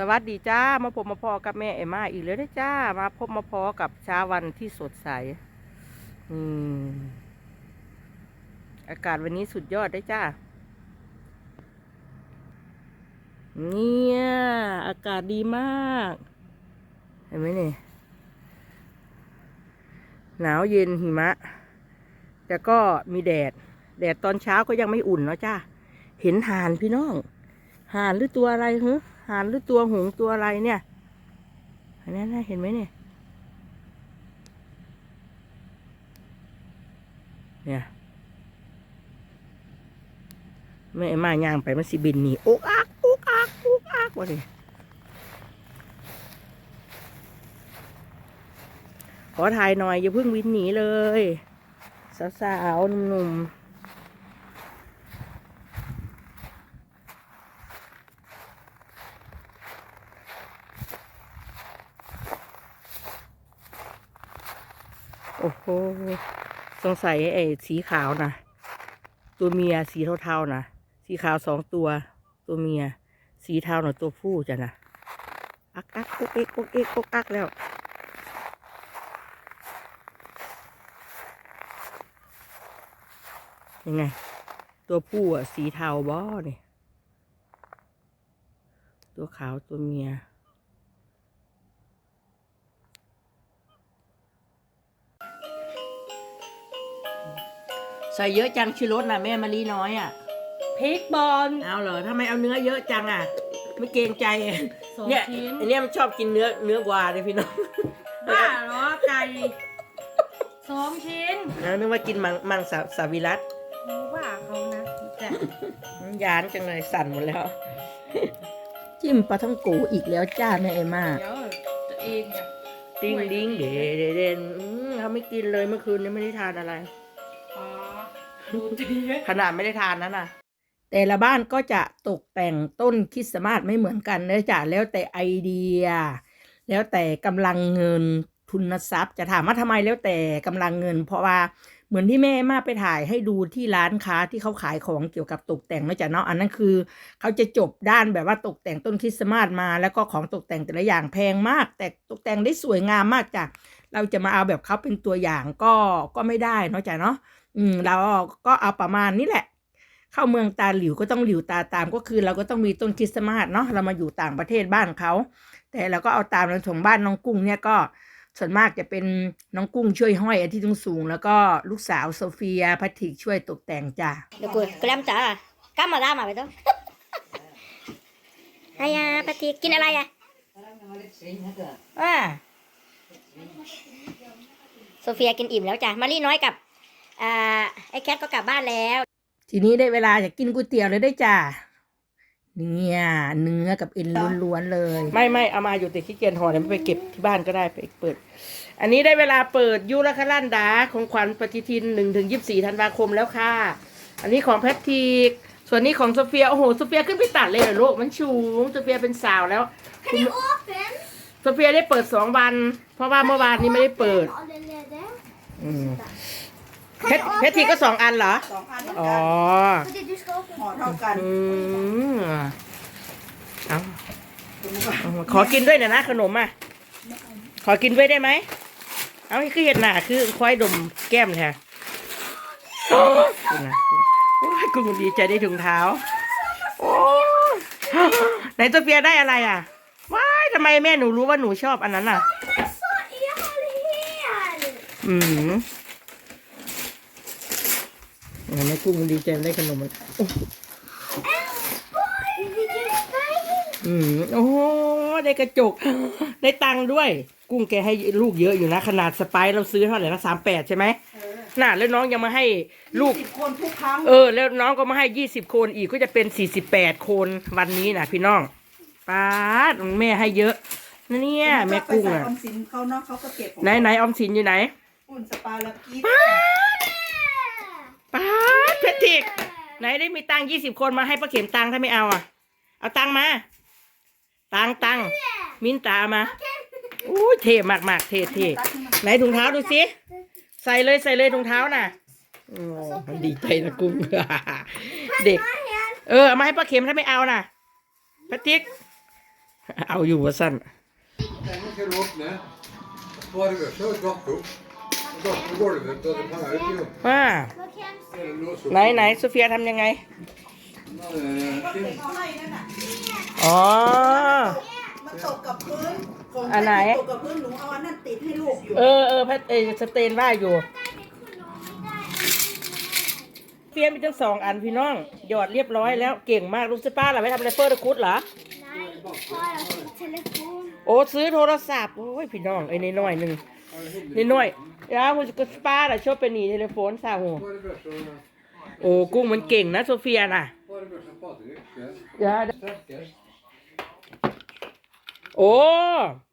สวัสดีจ้ามาพบมาพอกับแม่เอมมาอีกแล้วนะจ้ามาพบมาพอกับเช้าวันที่สดใสอืมอากาศวันนี้สุดยอดได้จ้าเนี่ยอากาศดีมาก เห็นไหมเนี่ยหนาวเย็นหิมะ แต่ก็มีแดด แดดตอนเช้าก็ยังไม่อุ่นเนาะจ้าเห็นห่านพี่น้องห่านหรือตัวอะไรฮึ หานหรือตัวหงตัวอะไรเนี่ยอันนี้นะเห็นไหมเนี่ยเนี่ยแม่มาย่างไปมันสิบินหนีโอ๊กอักโอ๊กอักโอ๊กอักวะนี่ขอถ่ายหน่อยอย่าเพิ่งวินหนีเลย สาวๆหนุ่มๆ อ้โห สงสัยไอ้สีขาวนะตัวเมียสีเทาๆนะสีขาวสองตัว ตัวเมีย สีเทาหน่อยตัวผู้จ้ะนะอักอักกุกเอกกุกเอกกุกอักแล้วยังไง ตัวผู้อะสีเทาบอเนี่ยตัวขาวตัวเมีย ใส่เยอะจังชิรสนะแม่มะลิน้อยอะพริกบอลเอาเหรอทำไมเอาเนื้อเยอะจังอะ ไม่เกรงใจอะสองเนี่ยชิ้นอันเนี้ยมันชอบกินเนื้อเนื้อกวาเลยพี่น้องบ้าเหรอไก่สองชิ้นนะนึกว่ากินมังมังสาสาวิรัตรู้ว่าเขานะแต่ยานจังเลยสั่นหมดแล้ว จิ้มปลาท่องโกอีกแล้วจ้าแม่เอมาเดี๋ยวตัวเองอะติ้งดิ้งเดเดเดนอืมเขาไม่กินเลยเมื่อคืนนี้ไม่ได้ทานอะไรอ๋อ ดูดีขนาดไม่ได้ทานนั้นน่ะ แต่ละบ้านก็จะตกแต่งต้นคริสต์มาสไม่เหมือนกันเนื่องจากแล้วแต่ไอเดีย แล้วแต่กำลังเงินทุนทรัพย์ จะถามว่าทำไมแล้วแต่กำลังเงิน เพราะว่าเหมือนที่แม่มาไปถ่ายให้ดูที่ร้านค้าที่เขาขายของเกี่ยวกับตกแต่งนะจ๊ะเนาะอันนั้นคือ เขาจะจบด้านแบบว่าตกแต่งต้นคริสต์มาสมา แล้วก็ของตกแต่งแต่ละอย่างแพงมาก แต่ตกแต่งได้สวยงามมากจ้ะเราจะมาเอาแบบเขาเป็นตัวอย่างก็ก็ไม่ได้เนาะจ๊ะเนาะ อืม เราก็เอาประมาณนี้แหละ เข้าเมืองตาหลิวก็ต้องหลิวตาตามก็คือ เราก็ต้องมีต้นคริสต์มาสเนาะเรามาอยู่ต่างประเทศบ้านเขาแต่เราก็เอาตามในของบ้านน้องกุ้งเนี่ยก็ส่วนมากจะเป็นน้องกุ้งช่วยห้อยอันที่สูงสูงๆแล้วก็ลูกสาวโซเฟียพัทริกช่วยตกแต่งจ้า Được rồi, cứ làm chả à? Cắm mà ra mà phải không? Hay à, bà thì kinh อะไรอะอ่าโซเฟียกินอิ่มแล้วจ้ะมารีน้อยกับ อ่าไอ้แคทก็กลับบ้านแล้ว ทีนี้ได้เวลาจะกินก๋วยเตี๋ยวเลยได้จ้าเนี่ยเนื้อกับเอ็นล้วนๆเลย ไม่ไม่เอามาอยู่แต่ขี้เกียจห่อเดี๋ยวไปเก็บที่บ้านก็ได้ไปเปิด อันนี้ได้เวลาเปิดยุรคลันดาของขวัญปฏิทินหนึ่งถึงยี่สี่ธันวาคมแล้วค่ะ อันนี้ของแพทริกส่วนนี้ของโซเฟียโอ้โหโซเฟียขึ้นไปตัดเลยเหรอลูกมันชูงโซเฟียเป็นสาวแล้วคุณโซเฟียได้เปิดสองวัน เพราะว่าเมื่อวานนี้ไม่ได้เปิด อืม เพชรเพทริกก็สองอันเหรอ สองอันอ๋อห่อเท่ากันอืมเอาเอาขอกินด้วยหน่อยนะขนมอะ ขอกินด้วยได้ไหม เอาคือเห็ดหนาคือควายดมแก้มแท้โอ้ยนะโอ้ยคุณดีใจได้ถุงเท้า โอ้ยไหนโซเฟียได้อะไรอะ ว้ายทำไมแม่หนูรู้ว่าหนูชอบอันนั้นอะอืม งั้นแม่กุ้งดีใจได้ขนมมันโอ้อืมโอ้โหได้กระจก ได้ตังค์ด้วย กุ้งแกให้ลูกเยอะอยู่นะ ขนาดสไปซ์เราซื้อเท่าไหร่นะสามแปดใช่ไหมน่ะแล้วน้องยังมาให้ลูกสิบคนทุกครั้งเออ แล้วน้องก็มาให้ยี่สิบคนอีกก็จะเป็นสี่สิบแปดคนวันนี้นะพี่น้องป้าดแม่ให้เยอะนะเนี่ยแม่กุ้งไปใส่อะออมสินเขาเนาะเขาก็เก็บของไหนไหนออมสินอยู่ไหนอุ่นสปาแล้วกีด ป้าดเพชรทิก ไหนได้มีตังยี่สิบคนมาให้ป้าเข็มตังค์ถ้าไม่เอาอะ เอาตังค์มา ตังค์ตังค์มินตามาอู้ยเท่มากมากๆเท่เท่ไหนถุงเท้าดูสิใส่เลยใส่เลยถุงเท้าน่ะโอ้มันดีใจนะกุ้งเด็ก เออเอามาให้ป้าเข็มถ้าไม่เอาน่ะพทิกเอาอยู่ว่าสั้น Den ska du öppna. Var det så dator. Datorn på golvet ว่า Eller lås upp. ไหนไหนโซเฟียทำยังไง Eh, ก็เก็บ Tim, เขาให้นั่นน่ะอ๋อ มันตกกับพื้นของอันไหน ตกกับพื้นหนูเอาอันนั้นติดให้ลูกอยู่ เออเออแพทเอสเตนว่าอยู่เฟียมีทั้งสองอันพี่น้อง หยอดเรียบร้อยแล้วเก่งมากลูกสป้าล่ะไม่ทำอะไรเฟอร์ตะคุดเหรอโอ้ซื้อโทรศัพท์โอ้ยพี่น้องไอ้นน้อยๆหนึ่งนน้อย ๆยาคุณสป้าล่ะชอบเป็นหนีเทเลโฟนสาวโห var det bästa, โอ้กุ้งมันเก่งนะโซเฟียน่ะ var det bästa Patrik? Ja. ยา Starkast. โอ้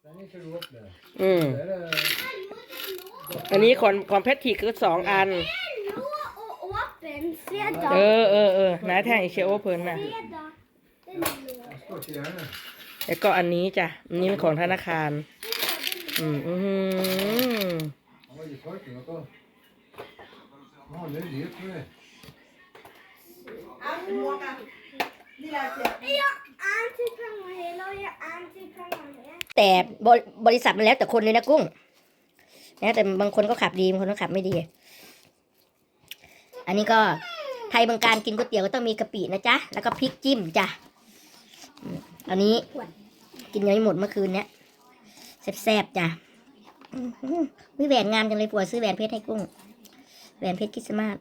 Den ska du öppna. อืม Där är อันนี้ของของแพทริกคือสองอันเออเออเออนาแทงอีเชโอเพิ่นนะ skott i hjärnan. แล้วก็อันนี้จ้ะอันนี้เป็นของธนาคาร อืมอืม Han var ju torken och då. Ja, det är det tror jag. เอาหมวกอะนี่แหละเจ็บ แต่บริบริษัทมันแล้วแต่คนเลยนะกุ้งนะแต่บางคนก็ขับดีบางคนก็ขับไม่ดี อันนี้ก็ไทยบางการกินก๋วยเตี๋ยวก็ต้องมีกะปินะจ๊ะแล้วก็พริกจิ้มจ้ะอืมอันนี้กินยังไม่หมดเมื่อคืนเนี้ยแซ่บๆจ้ะอื้อหือ วิแหวนงามจังเลยผัวซื้อแหวนเพชรให้กุ้ง แหวนเพชรคริสต์มาส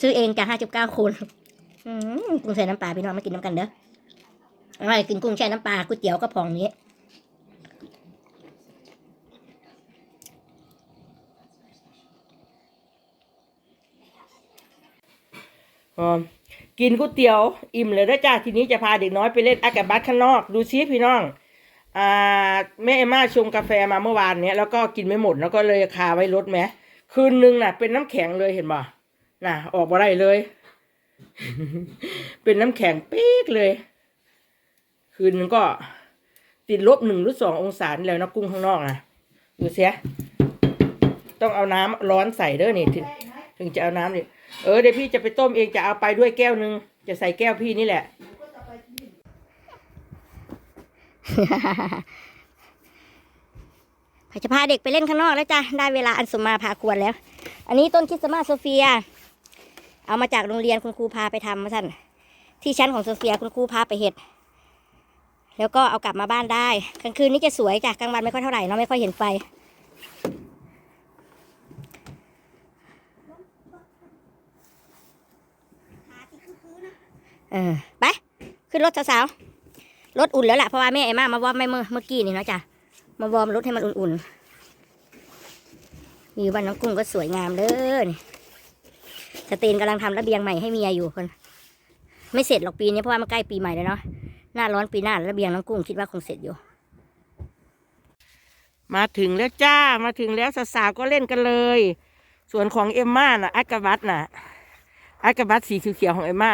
ซื้อเองจ้ะห้าสิบเก้าคนอืมกุ้งใส่น้ำปลาพี่น้องมากินน้ำกันเด้ออร่อยกินกุ้งแช่น้ำปลาก๋วยเตี๋ยวก็พองนี้กินก๋วยเตี๋ยว อิ่มเลยนะจ้าทีนี้จะพาเด็กน้อยไปเล่นอากาบัสข้างนอก ดูซิพี่น้อง อ่าแม่เอมม่าชงกาแฟมาเมื่อวานเนี้ยแล้วก็กินไม่หมดแล้วก็เลยคาไว้รถแม้คืนนึงน่ะ เป็นน้ำแข็งเลยเห็นบ่น่ะ ออกมาได้เลย เป็นน้ำแข็งเป๊กเลย คืนนึงก็ติดลบหนึ่งหรือสององศาแล้วนะกุ้งข้างนอกนะดูเสียต้องเอาน้ำร้อนใส่เด้อนี่ถึงถึงจะเอาน้ำนี่เออเดี๋ยวพี่จะไปต้มเองจะเอาไปด้วยแก้วนึง จะใส่แก้วพี่นี่แหละ จะพาเด็กไปเล่นข้างนอกแล้วจ้ะ ได้เวลาอันสมมาพาควรแล้ว อันนี้ต้นคริสต์มาสโซเฟีย เอามาจากโรงเรียนคุณครูพาไปทำมาสั่นที่ชั้นของโซเฟียคุณครูพาไปเห็ด แล้วก็เอากลับมาบ้านได้ กลางคืนนี่จะสวยจ้ะ กลางวันไม่ค่อยเท่าไหร่เนาะไม่ค่อยเห็นไฟ เออ ไป ขึ้นรถสาวๆ รถอุ่นแล้วล่ะเพราะว่าแม่ไอ้มามาวอร์มไม่เมื่อเมื่อกี้นี่เนาะจ้ะมาวอร์มรถให้มันอุ่นๆมีบ้านน้องกุ้งก็สวยงามเด้อนี่สเตนกำลังทำระเบียงใหม่ให้เมียอยู่คน ไม่เสร็จหรอกปีนี้เพราะว่ามันใกล้ปีใหม่แล้วเนาะหน้าร้อนปีหน้าระเบียงน้องกุ้งคิดว่าคงเสร็จอยู่ มาถึงแล้วจ้ามาถึงแล้วสาวๆก็เล่นกันเลย ส่วนของเอมม่าน่ะอากาบัตน่ะอากาบัตสีเขียวของเอมม่า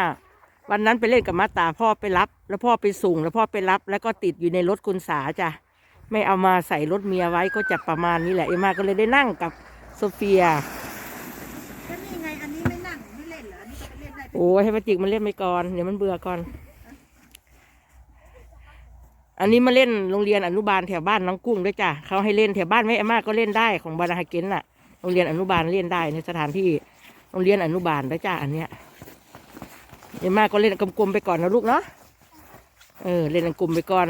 วันนั้นไปเล่นกับมาตาพ่อไปรับ แล้วพ่อไปส่งแล้วพ่อไปรับ แล้วก็ติดอยู่ในรถคุณสาจ้ะไม่เอามาใส่รถเมียไว้ก็จะประมาณนี้แหละเอมม่าก็เลยได้นั่งกับโซเฟียก็นี่ไงอันนี้ไม่นั่งไม่เล่นเหรออันนี้ก็ไปเล่นได้โอ้ยให้มาจิกมันเล่นไปก่อนเดี๋ยวมันเบื่อก่อน อันนี้มาเล่นโรงเรียนอนุบาลแถวบ้านน้องกุ้งด้วยจ้ะเขาให้เล่นแถวบ้านแม่อาม่าก็เล่นได้ของบานาฮาเกนน่ะโรงเรียนอนุบาลเล่นได้ในสถานที่โรงเรียนอนุบาลด้วยจ้ะอันเนี้ย เอาม่าก็เล่นกลมๆไปก่อนนะลูกเนาะเออเล่นกลมไปก่อน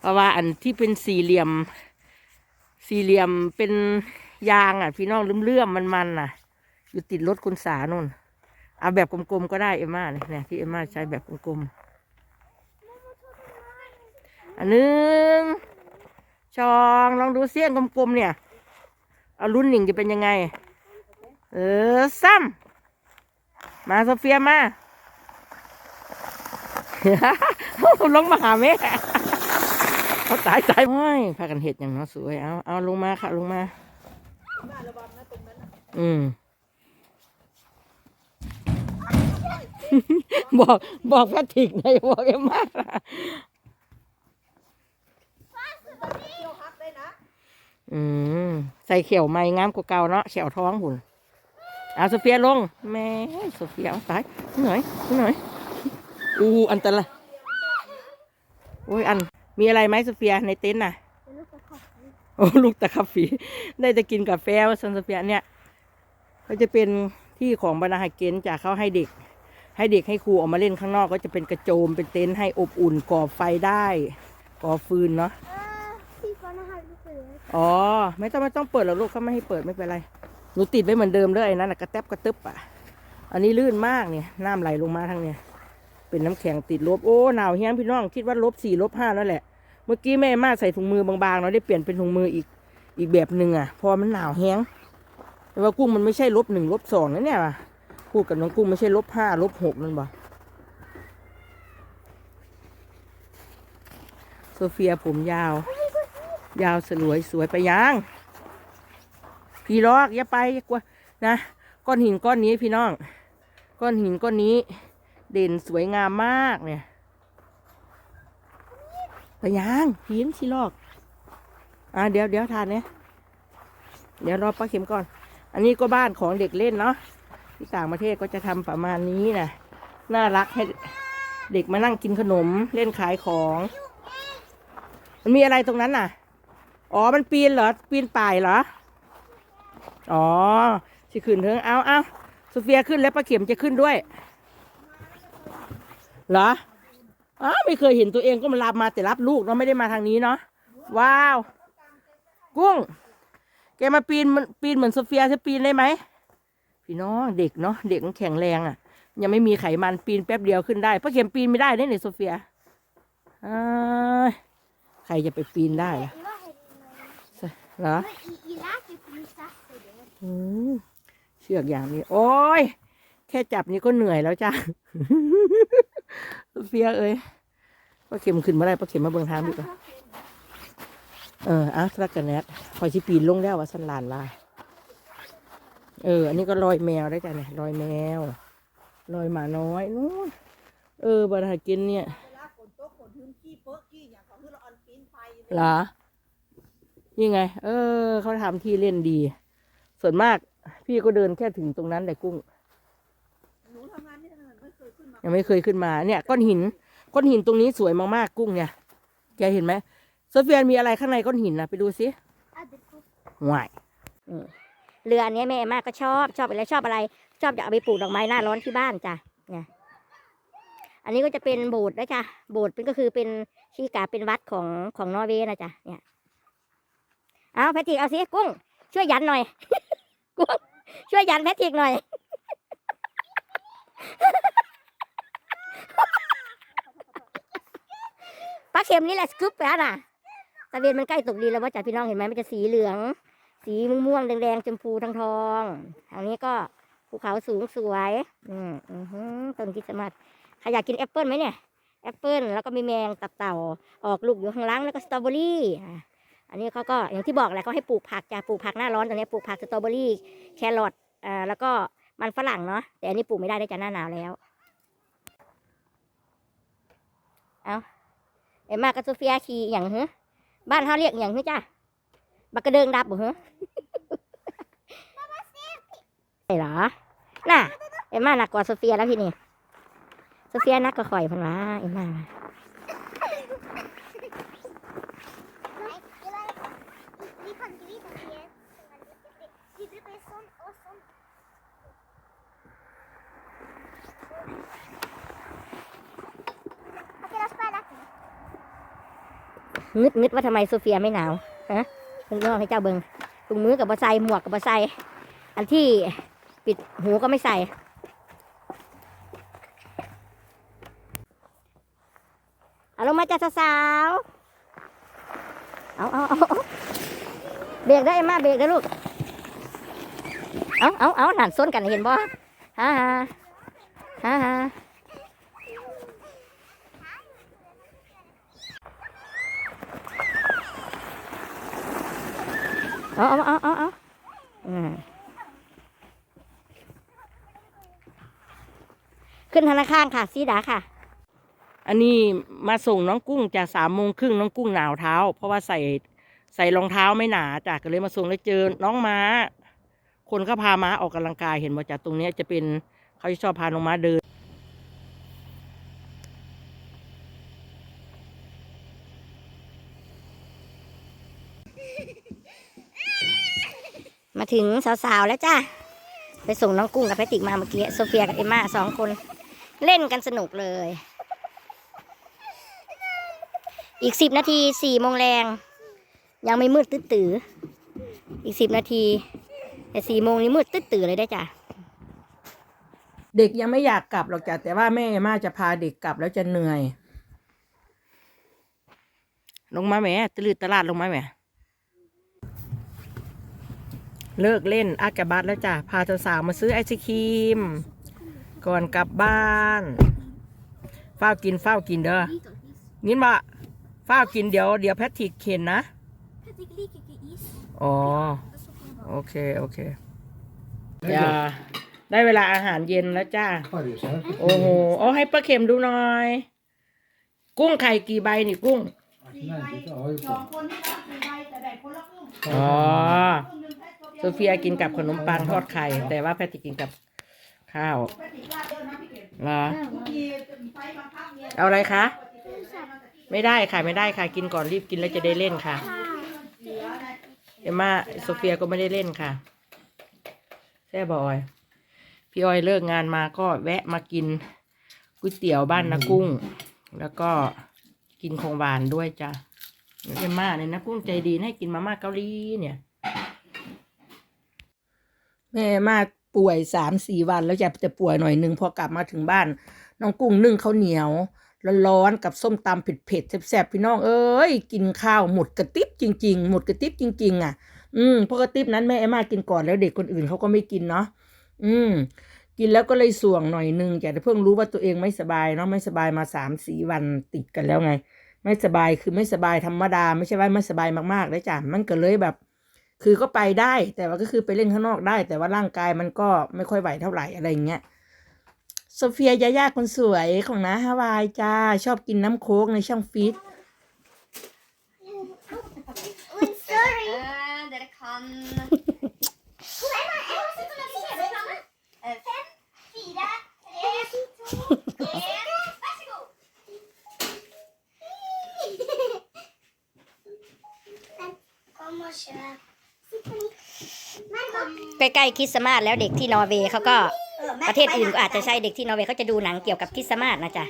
เพราะว่าอันที่เป็นสี่เหลี่ยม สี่เหลี่ยมเป็นยางอะ พี่น้องเลื่อมๆมันๆน่ะ อยู่ติดรถคุณสาโน่นเอาแบบกลมๆก็ได้เอมม่าเนี่ยที่เอมม่าใช้แบบกลมๆอันหนึ่งชองลองดูเสี้ยงกลมๆเนี่ย เอารุ่นหนึ่งจะเป็นยังไง เออซ้ำมาโซเฟียมา ลงมาหาแม่เขาตายตายโอ้ยพากันเห็ดอย่างเนาะสวยเอาเอาลงมาค่ะลงมาอืมบอกบอกแพทริกนะอย่าบอกเอ็มมาอืมใส่เขียวไม้งามกว่าเก่าเนาะเขียวท้องหุ่นเอาโซเฟียลงแม่โซเฟียเอาตายหน่อยหน่อย อู้อันตรายโอ้ยอัน มีอะไรไหมโซเฟียในเต็นท์น่ะโอ้ลูกตะคับฝีได้จะกินกาแฟว่าซันโซเฟียเนี่ยก็จะเป็นที่ของบรรณาเกนจากเขาให้เด็ก ให้เด็กให้ครูออกมาเล่นข้างนอกก็จะเป็นกระโจมเป็นเต็นท์ให้อบอุ่นก่อไฟได้ก่อฟืนเนาะพี่ก็น่ารักที่สุดเลยอ๋อ ไม่ต้องไม่ต้องเปิดหรอกลูกเขาไม่ให้เปิดไม่เป็นไรหนูติดไว้เหมือนเดิมเลยไอ้นั่นนะกระแทบกระตึบอะ อันนี้ลื่นมากเนี่ยน้ำไหลลงมาทางเนี่ย เป็นน้ำแข็งติดลบโอ้หนาวเฮี้ยงพี่น้องคิดว่าลบสี่ลบห้าแล้วแหละ เมื่อกี้แม่มาใส่ถุงมือบางๆเนาได้เปลี่ยนเป็นถุงมืออีกอีกแบบหนึ่งอะ พอมันหนาวแห้งแต่ว่ากุ้งมันไม่ใช่ลบหนึ่งลบสองนะเนี่ยพูดกับน้องกุ้งไม่ใช่ลบห้าลบหกนั่นบ่โซเฟียผมยาว ยาวสลวยสวยไปยังพี่ลอกอย่าไปอย่ากลัวนะก้อนหินก้อนนี้พี่น้อง ก้อนหินก้อนนี้ เด่นสวยงามมากเนี่ยไปยังหินสิลอก อ่าเดี๋ยวเดี๋ยวทานเนี่ยเดี๋ยวรอป้าเข็มก่อน อันนี้ก็บ้านของเด็กเล่นเนาะที่ต่างประเทศก็จะทำประมาณนี้นะน่ารักให้เด็กมานั่งกินขนมเล่นขายของ มันมีอะไรตรงนั้นน่ะ อ๋อมันปีนเหรอ ปีนป่ายเหรอ อ๋อสิขึ้นเถิงเอาเอาโซเฟียขึ้นแล้วป้าเข็มจะขึ้นด้วย เหรออ้าวไม่เคยเห็นตัวเองก็มารับมาแต่รับลูกเนาะไม่ได้มาทางนี้เนาะว้าว กุ้ง แกมาปีนมันปีนเหมือนโซเฟียจะปีนได้ไหมพี่น้องเด็กเนาะเด็กมันแข็งแรงอะ่ะ ยังไม่มีไขมันปีนแป๊บเดียวขึ้นได้ป้าเข็มปีนไม่ได้เนี่ยเนี่ยโซเฟียอใครจะไปปีนได้ล่ะเหรอเชือกอย่างนี้ โอ้ย แค่จับนี่ก็เหนื่อยแล้วจ้า เฟียเอ้ยป้าเข็มขึ้นมาได้ป้าเข็มมาเบิ่งทางดีกว่าเอออาร์ตรักกันแนทคอยชิปีนลงแล้วว่าสันลานว่าเออ อันนี้ก็ลอยแมวได้จ้ะเนี่ยลอยแมวลอยหมาน้อยนู้นเออบารากินเนี่ยเวลาฝนตกฝนพื้นขี้เปอะขี้อย่างของคือเราออนปีนไฟเหรอนี่ไง เออ เขาทำที่เล่นดี ส่วนมาก พี่ก็เดินแค่ถึงตรงนั้นแหละกุ้ง หนูทำงานที่นั่นไม่เค ยขึ้นมายังไม่เคยขึ้นมาเนี่ยก้อนหินก้อนหินตรงนี้สวยมากๆกุ้งเนี่ยแกเห็นไหมโซเฟียมีอะไรข้างในก้อนหินนะไปดูสิอะเด็กกูห่วยเรืออันเนี้ยแม่มากก็ชอบชอบอะไรชอบอะไร ชอบจะเอาไปปลูกดอกไม้หน้าร้อนที่บ้านจ้ะเนี่ยอันนี้ก็จะเป็นโบสถ์นะจ้ะโบสถ์เป็นก็คือเป็นชีกาเป็นวัดของของนอร์เวย์นะจ้ะเนี่ยเอาแพทริกเอาสิกุ้ง ช่วยยันหน่อยกุ้งช่วยยันแพทริกหน่อย ปลาเค็มนี่แหละสกู๊ปไปแล้วน่ะตะเวนมันใกล้ตกดินแล้วว่าจ้ะพี่น้องเห็นไหมมันจะสีเหลือง สีม่วงๆแดงๆชมพูทองทองทางนี้ก็ภูเขาสูงสวย อืมอือหือต้นคริสต์มาสใครอยากกินแอปเปิ้ลไหมเนี่ยแอปเปิ้ลแล้วก็มีแมงตับเต่าออกลูกอยู่ข้างล่างแล้วก็สตรอเบอรี่อันนี้เขาก็อย่างที่บอกแหละเขาให้ปลูกผักจะปลูกผักหน้าร้อนตอนนี้ปลูกผักสตรอเบอรี่แครอทอ่าแล้วก็มันฝรั่งเนาะแต่อันนี้ปลูกไม่ได้ได้จากหน้าหนาวแล้ว เอาเอ็มมากับโซเฟียขี่อย่างเหรอบ้านเขาเรียกอย่างเหรอจ้ะบักกระเดิงดับบ่เหรอใช่เหรอ น่ะ เอ็มมาหนักกว่าโซเฟียแล้วพี่นี่ โซเฟียนักกว่าข่อยพันวะเอ็มมา งึดงึดว่าทำไมโซเฟียไม่หนาวฮะลุงน้องให้เจ้าเบิงถุงมือกับบะใส่หมวกกับบะใส่อันที่ปิดหูก็ไม่ใส่ เอาลงมาจ้าสาวเอาเอาเอาเบรกได้มาเบรกได้ลูก เอาเอาเอาหลานส้นกันเห็นบ่ฮ่าฮ่า ขึ้นธนาคารค่ะซีดาค่ะ อันนี้มาส่งน้องกุ้งจากสามโมงครึ่งน้องกุ้งหนาวเท้า เพราะว่าใส่ใส่รองเท้าไม่หนาจ้ะก็เลยมาส่งแล้วเจอน้องม้า คนก็พาม้าออกกำลังกายเห็นว่าจากตรงนี้จะเป็นเขาชอบพาน้องม้าเดินมาถึงสาวๆแล้วจ้าไปส่งน้องกุ้งกับแพติกมาเมื่อกี้โซเฟียกับเอมมาสองคน เล่นกันสนุกเลย อีกสิบนาทีสี่โมงแรง ยังไม่มืดตื้อตืออีกสิบนาที แต่สี่โมงนี้มืดตื้อตือเลยได้จ้ะ เด็กยังไม่อยากกลับหรอกจ้ะแต่ว่าแม่มาจะพาเด็กกลับแล้วจะเหนื่อย ลงมาแหม่ตลืดตลาดลงมาแหม่เลิกเล่นอากาบัตแล้วจ้ะพาสาวๆมาซื้อไอศครีม ก่อนกลับบ้านเฝ้าวกินเฝ้าวกินเด้อยินบ่เฝ้าวกินเดี๋ยวเดี๋ยวแพทริกเข็นนะอ๋อโอเคโอเคอย่าได้เวลาอาหารเย็นแล้วจ้า Karis här. โอ้โหเอาให้ป้าเข็มดูหน่อย กุ้งไข่กี่ใบนี่กุ้ง Nej, det har jag สอง gjort. คนที่รับสี่ใบแต่แบ่งคนละครึ่งอ๋อครึ่งหนึ่งให้ตัวโซเฟียกินกับขนมปังทอดไข่ แต่ว่าแพทริกกินกับ ข้าวลาเอะนะเก๋เหรอเอาอะไรคะ ไม่ได้ค่ะไม่ได้ค่ะ กินก่อนรีบกินแล้วจะได้เล่นค่ะ เอ็มมาโซเฟียก็ไม่ได้เล่นค่ะแซ่บอย พี่ออยเลิกงานมาก็แวะมากินก๋วยเตี๋ยวบ้านนากุ้ง แล้วก็กินของหวานด้วยจ้ะเอ็มมาเนี่ยนะกุ้งใจดีให้กินมาม่าเกาหลีเนี่ย แม่มา ป่วยสามสี่วันแล้วจะจะป่วยหน่อยหนึ่งพอกลับมาถึงบ้าน น้องกุ้งนึ่งข้าวเหนียวร้อนๆกับส้มตำเผ็ดๆแซ่บๆพี่น้องเอ้ยกินข้าวหมดกระติบจริง ๆ หมดกระติบจริง ๆ อะ อืมเพราะกระติบนั้นแม่เอมมากินก่อนแล้วเด็กคนอื่นเขาก็ไม่กินเนาะอืม กินแล้วก็เลยส่วงหน่อยนึงแต่เพิ่งรู้ว่าตัวเองไม่สบายเนาะไม่สบายมาสามสี่วันติดกันแล้วไง ไม่สบายคือไม่สบายธรรมดา ไม่ใช่ว่าไม่สบายมากๆเลยจ้ะมันก็เลยแบบ คือก็ไปได้ แต่ว่าก็คือไปเล่นข้างนอกได้ แต่ว่าร่างกายมันก็ไม่ค่อยไหวเท่าไหร่อะไรอย่างเงี้ยโซเฟียยาย่าคนสวยของน้าฮาวายจ้า ชอบกินน้ำโค้กในช่องฟิต Und sorry. Eh, dere kan Kom igjen, da. Jeg har sett noen fire sammen. Fem, fire, tre, to, en. Vær så god. Vent, Kom og kjør. ใกล้ๆคริสต์มาสแล้วเด็กที่นอร์เวย์เขาก็ประเทศอื่นก็อาจจะใช่เด็กที่นอร์เวย์เขาจะดูหนังเกี่ยวกับคริสต์มาสนะจ๊ะ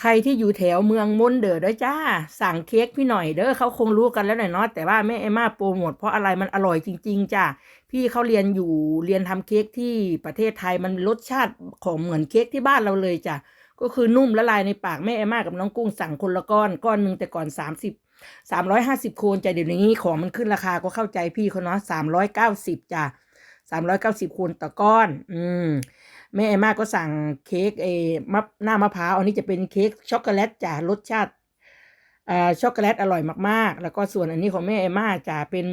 ใครที่อยู่แถวเมืองมนเดอด้วยจ้า สั่งเค้กพี่หน่อยเด้อเขาคงรู้กันแล้วหน่อยเนาะแต่ว่าแม่เอมมาโปรโมทเพราะอะไรมันอร่อยจริง ๆจ้าพี่เขาเรียนอยู่เรียนทำเค้กที่ประเทศไทยมันรสชาติของเหมือนเค้กที่บ้านเราเลยจ้ะก็คือนุ่มละลายในปากแม่เอมมากับน้องกุ้งสั่งคนละก้อนก้อนหนึ่งแต่ก่อนสาม สามร้อยห้าสิบโคนจ้ะเดี๋ยวนี้ของมันขึ้นราคาก็เข้าใจพี่เขาเนาะสามร้อยเก้าสิบจ้ะสามร้อยเก้าสิบโคนต่อก้อน อืมแม่เอมาก็สั่งเค้กเอมะหน้ามะพร้าวอันนี้จะเป็นเค้กช็อกโกแลตจ้ะรสชาติอ่าช็อกโกแลตอร่อยมากๆ แล้วก็ส่วนอันนี้ของแม่เอมาจะเป็น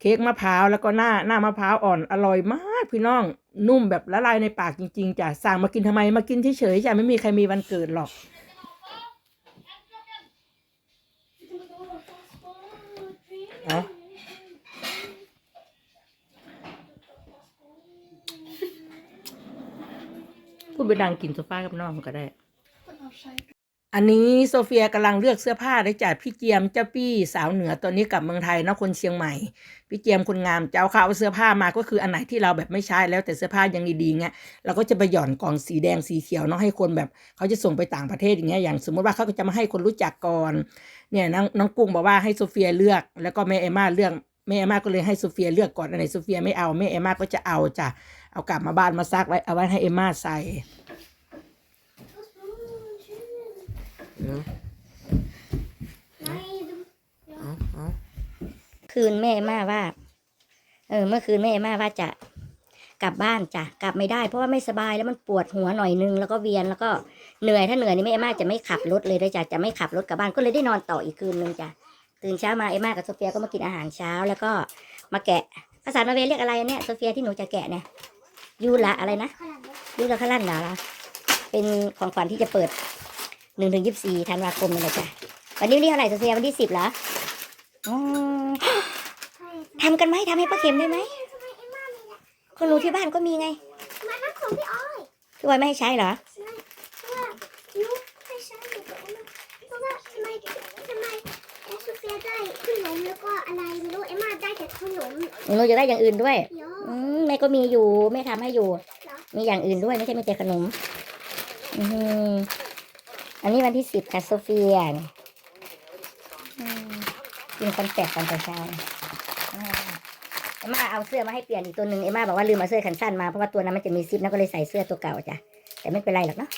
เค้กมะพร้าวแล้วก็หน้าหน้ามะพร้าวอ่อนอร่อยมากพี่น้องนุ่มแบบละลายในปากจริง ๆจ้ะสั่งมากินทำไมมากินเฉยๆจ้ะไม่มีใครมีวันเกิดหรอก เอาพูดไปดังกินโซฟากับน้องก็ได้ อันนี้โซเฟียกำลังเลือกเสื้อผ้าได้จากพี่เจียมเจ้าปี้สาวเหนือตอนนี้กลับเมืองไทยนะคนเชียงใหม่ พี่เจียมคนงามเจ้าเขาเอาเสื้อผ้ามาก็คืออันไหนที่เราแบบไม่ใช้แล้วแต่เสื้อผ้ายังดีๆเงี้ยเราก็จะไปหย่อนกล่องสีแดงสีเขียวเนาะให้คนแบบ เขาจะส่งไปต่างประเทศอย่างเงี้ยอย่างสมมติว่าเขาก็จะมาให้คนรู้จักก่อนเนี่ยน้องน้องกุ้งบอกว่าให้โซเฟียเลือก แล้วก็แม่เอมมาเลือกแม่เอมมาก็เลยให้โซเฟียเลือกก่อนอันไหนโซเฟียไม่เอาแม่เอมมาก็จะเอาจ้ะเอากลับมาบ้านมาซักไว้เอาไว้ให้เอมมาใส่ เอะ Nei, du เอาเอาคืนแม่มาว่า เออ เมื่อคืนแม่มาว่าจะกลับบ้านจ้ะกลับไม่ได้เพราะว่าไม่สบายแล้วมันปวดหัวหน่อยนึงแล้วก็เวียนแล้วก็เหนื่อยถ้าเหนื่อยนี่แม่เอมมาจะไม่ขับรถเลยด้วยจ้ะจะไม่ขับรถกลับบ้านก็เลยได้นอนต่ออีกคืนนึงจ้ะตื่นเช้ามาเอมมากับโซเฟียก็มากินอาหารเช้า แล้วก็มาแกะภาษานอร์เวเรียกอะไรอันเนี่ยโซเฟียที่หนูจะแกะเนี่ยยูละอะไรนะยูละคาลันดาละเป็นของขวัญที่จะเปิด หนึ่งถึงยี่สิบสี่ธันวาคมนี่แหละจ้ะวันนี้วันที่เท่าไหร่โซเฟียวันที่สิบเหรออ๋อทำกันไหมทำให้ป้าเข็มได้ไหม Som er i mannen, ja. คนหนูที่บ้านก็มีไง Men den kom til Ai. พี่วอยไม่ให้ใช้เหรอ Nei. Ja. Jo, jeg kjenner på Emma. Så da, til meg, til meg, eh, Sofie, deg, kullom, og ขนมหนูจะได้อย่างอื่นด้วยเยอะอืมแม่ก็มีอยู่แม่ทำให้อยู่ มีอย่างอื่นด้วยไม่ใช่มีแต่ขนม อืม อันนี้วันที่สิบค่ะโซเฟียเนี่ยอืมกินคอนแฟกตอนเช้าๆอ่าเอ็มมาเอาเสื้อมาให้เปลี่ยนอีกตัวหนึ่งเอ็มมาบอกว่าลืมเอาเสื้อแขนสั้นมาเพราะว่าตัวนั้นมันจะมีซิปนะก็เลยใส่เสื้อตัวเก่าจ้ะแต่ไม่เป็นไรหรอกเนาะ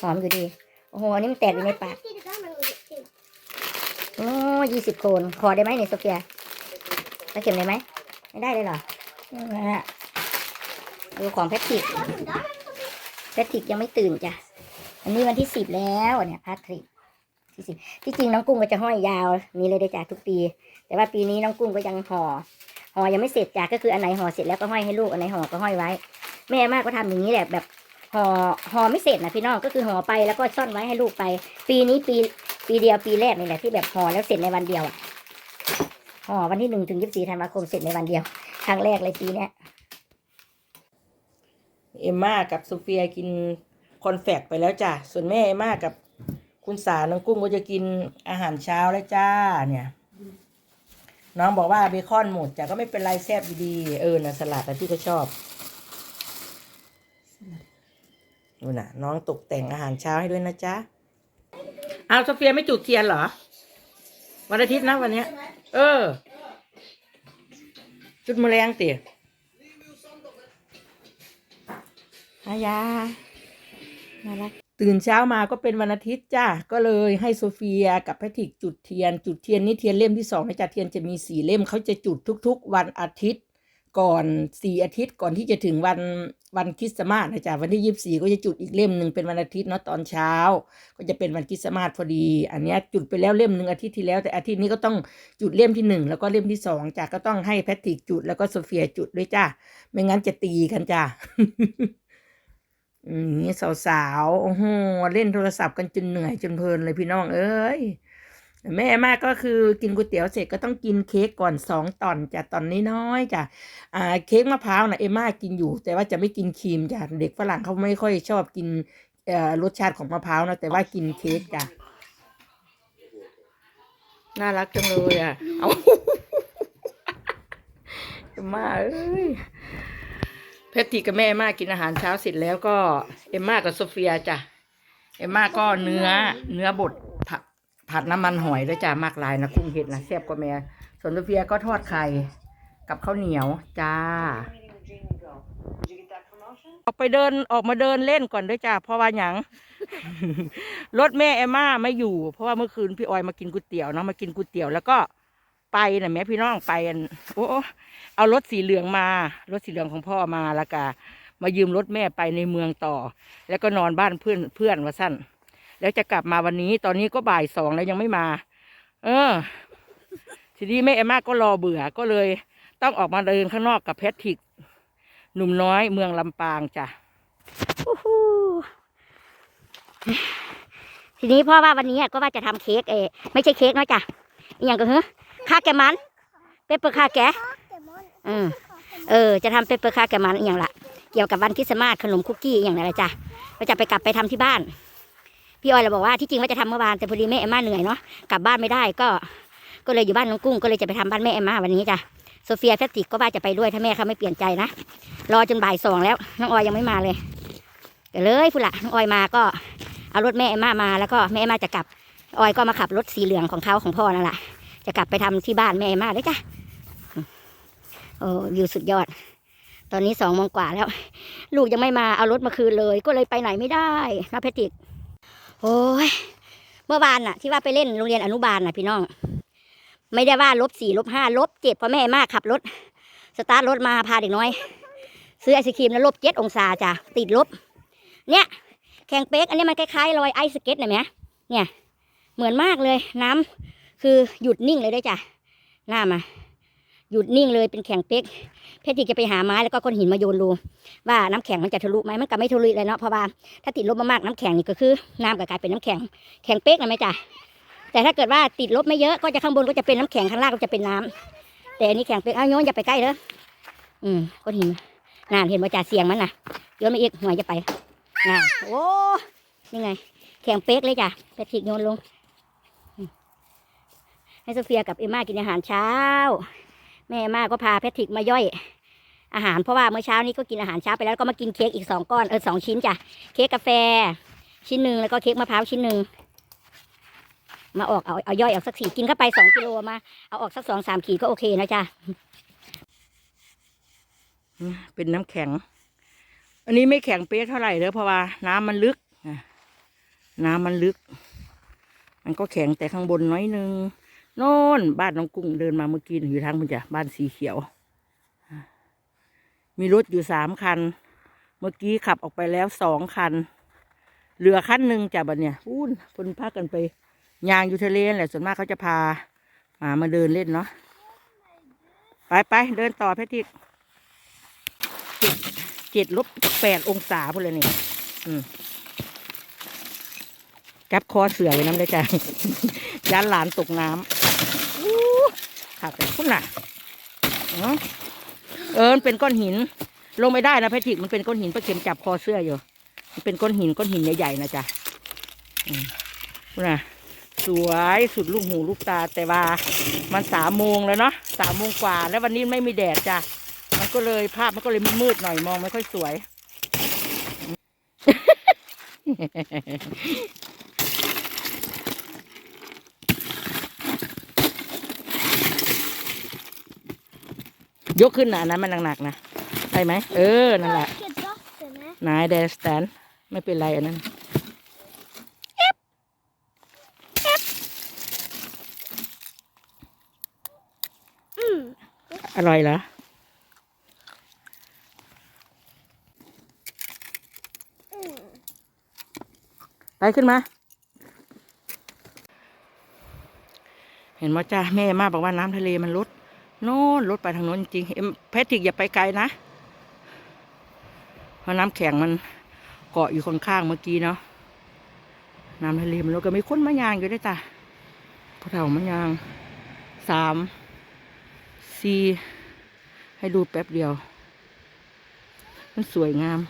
หอมอยู่ดีโอ้โหอันนี้มันแตกอยู่ในปากโอ้ยี่สิบโคนขอได้ไหมเนี่ยโซเฟียแล้วเข็มได้ไหมไม่ได้เลยเหรอนี่นะฮะดูของแพทริกแพทริกยังไม่ตื่นจ้ะ อันนี้วันที่สิบแล้วเนี่ยแพทริที่สิบที่จริงน้องกุ้งก็จะห้อยยาวนี้เลยได้จ้ะทุกปี แต่ว่าปีนี้น้องกุ้งก็ยังห่อห่อยังไม่เสร็จจ้ะก็คืออันไหนห่อเสร็จแล้วก็ห้อยให้ลูกอันไหนห่อก็ห้อยไว้ แม่มากก็ทำอย่างนี้แหละแบบห่อห่อไม่เสร็จนะพี่น้องก็คือห่อไปแล้วก็ซ่อนไว้ให้ลูกไป ปีนี้ปีปีเดียวปีแรกนี่แหละที่แบบห่อแล้วเสร็จในวันเดียวห่อวันที่หนึ่งถึงยี่สิบสี่ธันวาคมเสร็จในวันเดียวครั้งแรกเลยปีเนี้ยเอมม่ากับโซเฟียกิน คอนแฟกไปแล้วจ้ะ ส่วนแม่เอมม่ากกับคุณสาน้องกุ้งก็จะกินอาหารเช้าแล้วจ้าเนี่ย น้องบอกว่าเบคอนหมดจ้ะก็ไม่เป็นไรแซ่บดีเออนะสลัดนะพี่ก็ชอบดูนะน้องตกแต่งอาหารเช้าให้ด้วยนะจ๊ะอ้าโซเฟียไม่จุดเทียนเหรอ วันอาทิตย์นะวันเนี้ย เออ จุดมะแรงเตี๋ยอายา น่ารักตื่นเช้ามาก็เป็นวันอาทิตย์จ้าก็เลยให้โซเฟียกับแพทริกจุดเทียน จุดเทียนนี่เทียนเล่มที่สองนะจ๊ะเทียนจะมีสี่เล่มเขาจะจุดทุก ๆ วันอาทิตย์ ก่อนสี่อาทิตย์ก่อนที่จะถึงวันวันคริสต์มาสนะจ๊ะวันที่ยี่สิบสี่ก็จะจุดอีกเล่มหนึ่งเป็นวันอาทิตย์เนาะตอนเช้า ก็จะเป็นวันคริสต์มาสพอดี อันนี้จุดไปแล้วเล่มหนึ่งอาทิตย์ที่แล้วแต่อาทิตย์นี้ก็ต้องจุดเล่มที่หนึ่งแล้วก็เล่มที่สองจ้ะก็ต้องให้แพทริกจุดแล้วก็โซเฟียจุดด้วยจ้าไม่งั้นจะตีกันจ้า นี่สาวๆโอ้โหเล่นโทรศัพท์กันจนเหนื่อยจนเพลินเลยพี่น้องเอ้ยแม่มากก็คือกินก๋วยเตี๋ยวเสร็จก็ต้องกินเค้กก่อนสองตอนจ้ะตอนนี้น้อยๆจ้ะอ่าเค้กมะพร้าวนะเอมม่ากินอยู่ แต่ว่าจะไม่กินครีมจ้ะเด็กฝรั่งเขาไม่ค่อยชอบกินเอ่อรสชาติของมะพร้าวนะแต่ว่ากินเค้กจ้ะน่ารักจังเลยอะเอามมาเอ้ย เพชรทีกับแม่เอมมากินอาหารเช้าเสร็จแล้วก็เอมมากับโซเฟียจ้ะเอมมาก็เนื้อเนื้อบดผัดผัดน้ำมันหอยด้วยจ้ามากลายนะกุ้งเห็ดนะแซ่บกว่าแม่ส่วนโซเฟียก็ทอดไข่กับข้าวเหนียวจ้าออกไปเดินออกมาเดินเล่นก่อนด้วยจ้าเพราะว่าหยังรถแม่เอมม่าไม่อยู่ เพราะว่าเมื่อคืนพี่ออยมากินก๋วยเตี๋ยวเนาะมากินก๋วยเตี๋ยวแล้วก็ไปนะแม่พี่น้องไปอันโอ้ เอารถสีเหลืองมา รถสีเหลืองของพ่อมาแล้วก็มายืมรถแม่ไปในเมืองต่อ แล้วก็นอนบ้านเพื่อนเพื่อนว่าสั้นแล้วจะกลับมาวันนี้ตอนนี้ก็บ่ายสองแล้วยังไม่มา เออ ทีนี้แม่เอมม่าก็รอเบื่อก็เลยต้องออกมาเดินข้างนอกกับแพทริกหนุ่มน้อยเมืองลำปางจ้ะทีนี้พ่อว่าวันนี้ก็ว่าจะทำเค้กเอไม่ใช่เค้กนะจ้ะอย่างก็เฮ้ข้าแกมันเปปเปอร์ข้าแก อืมเออ จะทำเปปเปอร์ข้าแกมันอย่างละเกี่ยวกับวันคริสต์มาสขนมคุกกี้อย่างไรจ้ะก็จะไปกลับไปทำที่บ้าน พี่ออยเราบอกว่าที่จริงว่าจะทำเมื่อวานแต่พอดีแม่เอมม่าเหนื่อยเนาะกลับบ้านไม่ได้ก็ ก็เลยอยู่บ้านน้องกุ้งก็เลยจะไปทำบ้านแม่เอมมาวันนี้จ้ะโซเฟียแฟตติกก็ว่าจะไปด้วยถ้าแม่เขาไม่เปลี่ยนใจนะรอจนบ่ายสองแล้วน้องออยยังไม่มาเลยเดี๋ยวเลยฟุละน้องออยมาก็เอารถแม่เอมม่ามาแล้วก็แม่เอมม่าจะกลับออยก็มาขับรถสีเหลืองของเขาของพ่อนั่นแหละจะกลับไปทำที่บ้านแม่เอมม่าด้วยจ้ะ โอ้วิวสุดยอด ตอนนี้สองโมงกว่าแล้ว ลูกยังไม่มาเอารถมาคืนเลย ก็เลยไปไหนไม่ได้นะเพติกโอ้ยเมื่อวานน่ะ ที่ว่าไปเล่นโรงเรียนอนุบาลน่ะพี่น้อง ไม่ได้ว่าลบสี่ลบห้าลบเจ็ดเพราะแม่มากขับรถ สตาร์ทรถมาพาเด็กน้อย ซื้อไอศครีมแล้วลบเจ็ดองศาจ้ะติดลบ เนี่ยแข่งเป๊กอันนี้มันคล้ายๆรอยไอซ์สเก็ตนะแม่เนี่ย เหมือนมากเลยน้ำคือหยุดนิ่งเลยได้จ้ะหน้ามา หยุดนิ่งเลยเป็นแข่งเป๊กเพชรที่จะไปหาไม้แล้วก็ก้อนหินมาโยนดูว่าน้ำแข็งมันจะทะลุไหมมันก็ไม่ทะลุเลยเนาะเพราะว่าถ้าติดลบมากๆน้ำแข็งนี่ก็คือน้ำก็กลายเป็นน้ำแข็งแข็งเป๊กนะแม่จ้ะแต่ถ้าเกิดว่าติดลบไม่เยอะก็จะข้างบนก็จะเป็นน้ำแข็งข้างล่างก็จะเป็นน้ำแต่อันนี้แข็งเป๊กเอาโยนอย่าไปใกล้เด้ออืมก้อนหินนานเห็นว่าจ่าเสียงมันน่ะโยนมาอีกหน่อยจะไปน่าโอ้นี่ไง แข็งเป๊กเลยจ้ะเพชรทิกโยนลงให้โซเฟียกับเอมมากินอาหารเช้า แม่มาก็พาแพทริกมาย่อย อาหารเพราะว่าเมื่อเช้านี้ก็กินอาหารเช้าไปแล้วก็มากินเค้กอีกสองก้อนเออสองชิ้นจ้ะเค้กกาแฟ ชิ้นหนึ่งแล้วก็เค้กมะพร้าวชิ้นหนึ่งมาออกเอาเอาย่อยออกสักสี่กินเข้าไปสองกิโลมาเอาออกสักสองสามขีดก็โอเคนะจ๊ะเป็นน้ำแข็ง อันนี้ไม่แข็งเป๊ะเท่าไหร่เลยเพราะว่าน้ำมันลึกอะน้ำมันลึก มันก็แข็งแต่ข้างบนน้อยนึง โน่นบ้านน้องกุ้งเดินมาเมื่อกี้อยู่ทางมันจ้ะบ้านสีเขียว มีรถอยู่สามคัน เมื่อกี้ขับออกไปแล้วสองคัน เหลือคันหนึ่งจ้ะบัดเนี่ยอู้นคนพากันไปยางอยู่ทะเลนแหละส่วนมากเขาจะพาหมามาเดินเล่นเนาะไปไปเดินต่อแพทริกเจ็ดเจ็ดลบแปดองศาพุ่นเลยนี่อืม จับคอเสือไว้น้ำได้จ้ะยันหลานตกน้ำขับไปพุ่นน่ะเออมันเป็นก้อนหิน ลงไม่ได้นะแพทริกมันเป็นก้อนหินประเข็มจับคอเสื้ออยู่ มันเป็นก้อนหินก้อนหินใหญ่ๆนะจ๊ะอืมพุ่นน่ะสวยสุดลูกหูลูกตาแต่ว่ามันสามโมงแล้วเนาะสามโมงกว่า แล้ววันนี้ไม่มีแดดจ้ะมันก็เลยภาพมันก็เลยมืดๆหน่อยมองไม่ค่อยสวย ยกขึ้นนะอันนั้นมันหนักๆนะได้ไหมเออนั่นแหละนายเดสแตนไม่เป็นไรอันนั้นอร่อยเหรอไปขึ้นมา เห็นว่าจ้าแม่มาบอกว่าน้ำทะเลมันลด โน่นลดไปทางโน้นจริงเอ็มแพทริกอย่าไปไกลนะเพราะน้ำแข็งมันเกาะอยู่ข้างๆเมื่อกี้เนาะน้ำทะเลมันลดก็มีคนมายางอยู่ด้วยจ้ะพวกเรามายางสามสี่ให้ดูแป๊บเดียว มันสวยงาม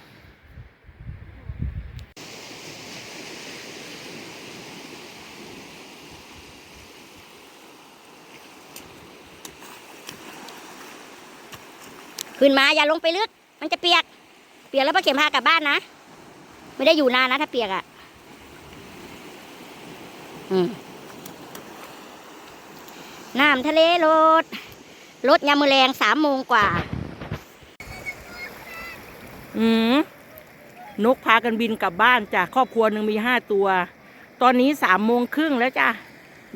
ขึ้นมาอย่าลงไปลึก มันจะเปียก เปียกแล้วป้าเข็มพากลับบ้านนะ ไม่ได้อยู่นานนะ ถ้าเปียกอะ่ะ อืมน้ำทะเลลดลดยามมือแรงสามโมงกว่า อืมนกพากันบินกลับบ้านจ้ะครอบครัวหนึ่งมีห้าตัว ตอนนี้สามโมงครึ่งแล้วจ้ะ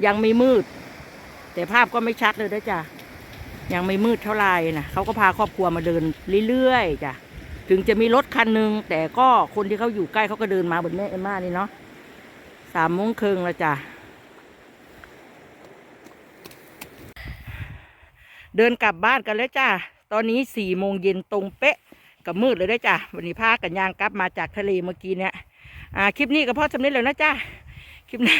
ยังไม่มืด แต่ภาพก็ไม่ชัดเลยนะจ้ะ ยังไม่มืดเท่าไหร่นะเขาก็พาครอบครัวมาเดินเรื่อยๆจ้ะถึงจะมีรถคันหนึ่งแต่ก็คนที่เขาอยู่ใกล้เขาก็เดินมาบนแม่เอ็มม่านี่เนาะสามโมงครึ่งแล้วจ้ะเดินกลับบ้านกันแล้วจ้ะตอนนี้สี่โมงเย็นตรงเป๊ะกับมืดเลยได้จ้ะวันนี้พากันยางกลับมาจากทะเลเมื่อกี้เนี่ยอ่าคลิปนี้ก็พอสำเร็จแล้วนะจ้า คลิปหน้า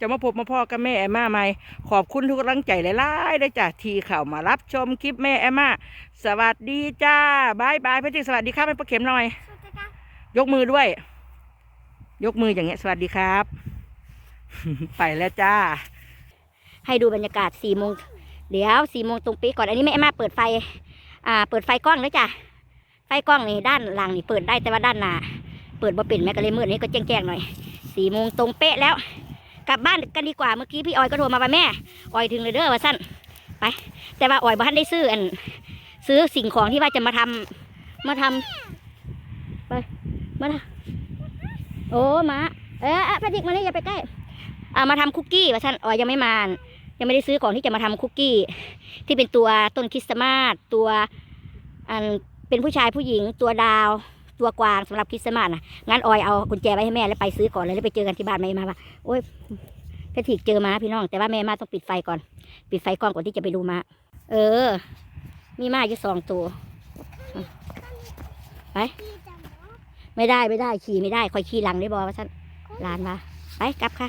จะมาพบมาพ่อกับแม่แอมมาใหม่ขอบคุณทุกกำลังใจหลายๆได้อจ้ะที่เข้ามารับชมคลิปแม่แอมมาสวัสดีจ้าบายบายพี่ติ๊กสวัสดีครับแม่ประเข็มหน่อย ยกมือด้วย ยกมืออย่างเงี้ยสวัสดีครับ ไปแล้วจ้า ให้ดูบรรยากาศสี่โมงเดี๋ยวสี่โมงตรงปีก่อนอันนี้แม่มาเปิดไฟ อ่า เปิดไฟกล้องแล้วจ้ะไฟกล้องนี่ด้านหลังนี่เปิดได้แต่ว่าด้านหน้าเปิดบ่เป็นแม่ก็เลยมืดนี้ก็แจ้งๆหน่อย สี่โมงตรงเป๊ะแล้ว กลับบ้านกันดีกว่าเมื่อกี้พี่ออยก็โทรมาว่าแม่ออยถึงเลยเด้อว่าสั้นไป แต่ว่าออยบ่ทันได้ซื้ออัน ซื้อสิ่งของที่ว่าจะมาทำมาทำไปมาโอ้มาเออพระดิกมานี่อย่าไปใกล้เอามาทำคุกกี้ว่าสั้นออยยังไม่มายังไม่ได้ซื้อของที่จะมาทำคุกกี้ ที่เป็นตัวต้นคริสต์มาสตัวอันเป็นผู้ชายผู้หญิงตัวดาว ตัวกวางสำหรับคริสต์มาสนะงั้นออยเอากุญแจไว้ให้แม่แล้วไปซื้อก่อนเลยแล้วไปเจอกันที่บ้านแม่มาว่าโอ้ยแพทริกเจอมาพี่น้อง แต่ว่าแม่มาต้องปิดไฟก่อน ปิดไฟก่อนก่อนที่จะไปดูมาเออ มีมาอยู่สองตัวไปไม่ได้ไม่ได้ขี่ไม่ได้คอยขี่หลังได้บอว่าฉันลานมาไปกลับค่ะ